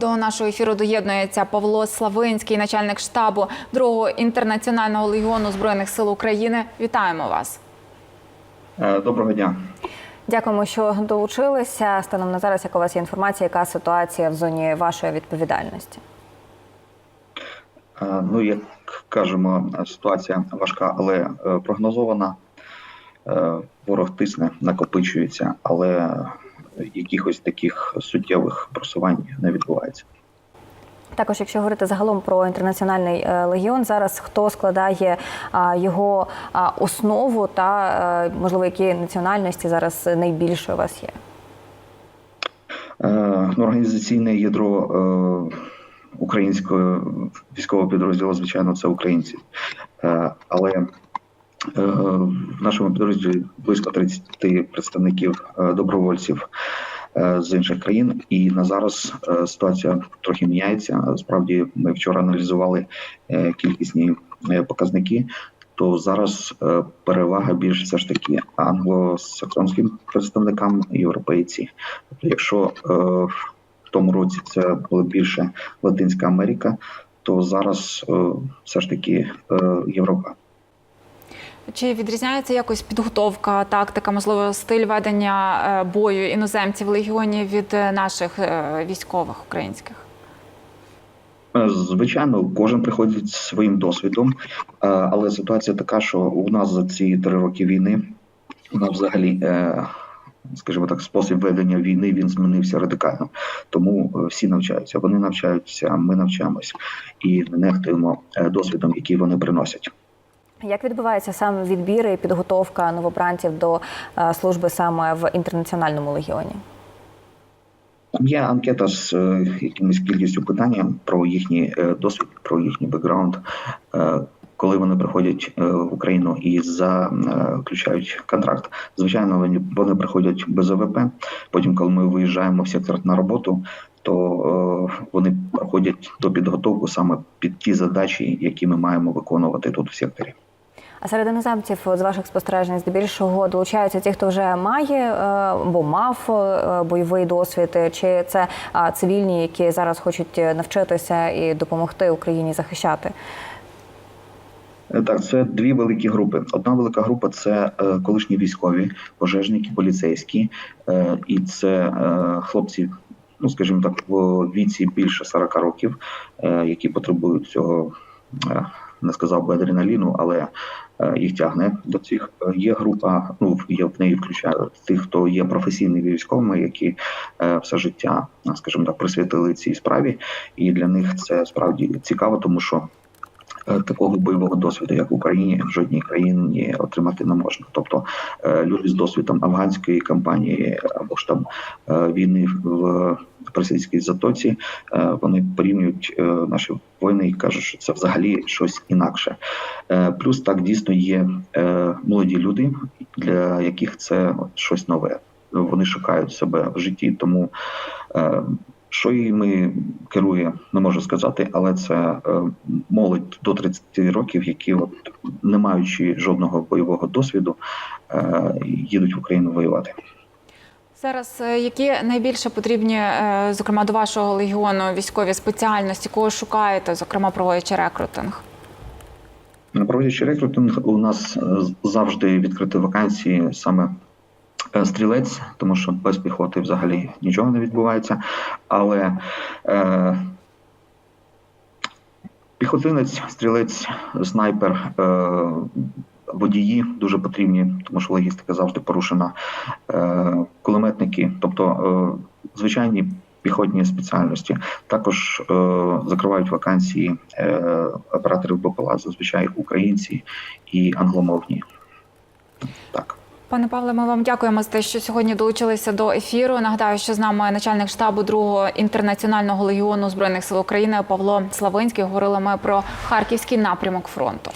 До нашого ефіру доєднується Павло Славинський, начальник штабу другого інтернаціонального легіону збройних сил України. Вітаємо вас. Е, Доброго дня. Дякуємо, що долучилися. Станом на зараз, як у вас є інформація, яка ситуація в зоні вашої відповідальності? Е, Ну, як кажемо, ситуація важка, але е, прогнозована. Ворог тисне, накопичується, але якихось таких суттєвих просувань не відбувається. Також, якщо говорити загалом про інтернаціональний е, легіон, зараз хто складає його основу та е, можливо які національності зараз найбільше у вас є? Е, Ну, організаційне ядро е, українського військового підрозділу, звичайно, це українці. Е, Але е, в нашому підрозділі близько 30 представників е, добровольців е, з інших країн. І на зараз е, ситуація трохи міняється. Справді, ми вчора аналізували е, кількісні е, показники. То зараз е, перевага більш все ж таки англосаксонським представникам європейці. Тобто, якщо е, в тому році це було більше Латинська Америка, то зараз е, все ж таки е, Європа. Чи відрізняється якось підготовка, тактика, можливо, стиль ведення е, бою іноземців в легіоні від е, наших е, військових українських? Звичайно, кожен приходить зі своїм досвідом, але ситуація така, що у нас за ці три роки війни у нас взагалі, скажімо так, спосіб ведення війни він змінився радикально. Тому всі навчаються. Вони навчаються, ми навчаємось і не нехтуємо досвідом, який вони приносять. Як відбувається саме відбір і підготовка новобранців до е, служби саме в інтернаціональному легіоні? Там є анкета з е, якимось кількістю питань про їхній е, досвід, про їхній бекграунд. Коли вони приходять в Україну і заключають контракт, звичайно, вони, приходять без ОВП. Потім, коли ми виїжджаємо в сектор на роботу, то вони проходять до підготовку саме під ті задачі, які ми маємо виконувати тут в секторі. А серед іноземців з ваших спостережень здебільшого долучаються ті, хто вже має е, або мав е, бойовий досвід, чи це цивільні, які зараз хочуть е, навчитися і допомогти Україні захищати? Так, це дві великі групи. Одна велика група це колишні військові, пожежники, поліцейські, і це хлопці, ну скажімо так, в віці більше 40 років, які потребують цього, не сказав би адреналіну, але їх тягне до цих. Е, Є група, ну я в неї включаю тих, хто є професійними військовими, які е, все життя, е, скажімо так, присвятили цій справі, і для них це справді цікаво, тому що е, такого бойового досвіду, як в Україні, в жодній країні отримати не можна. Тобто е, люди з досвідом афганської кампанії або ж там е, війни в Персидській затоці, е, вони порівнюють е, наші воїни і кажуть, що це взагалі щось інакше. Е, Плюс так дійсно є е, молоді люди, для яких це щось нове. Вони шукають себе в житті, тому. Що іми керує, не можу сказати, але це е, молодь до 30 років, які, от не маючи жодного бойового досвіду, е, їдуть в Україну воювати. Зараз е, які найбільше потрібні, зокрема, до вашого легіону військові спеціальності, кого шукаєте, зокрема, проводячи рекрутинг? Проводячи рекрутинг, у нас завжди відкриті вакансії саме стрілець, тому що без піхоти взагалі нічого не відбувається. Але е, піхотинець, стрілець, снайпер, е, водії дуже потрібні, тому що логістика завжди порушена. Е, кулеметники, тобто е, звичайні піхотні спеціальності. Також е, закривають вакансії е, операторів БПЛА, зазвичай українці і англомовні. Так. Пане Павле, ми вам дякуємо за те, що сьогодні долучилися до ефіру. Нагадаю, що з нами начальник штабу другого інтернаціонального легіону збройних сил України Павло Славинський. Говорили ми про харківський напрямок фронту.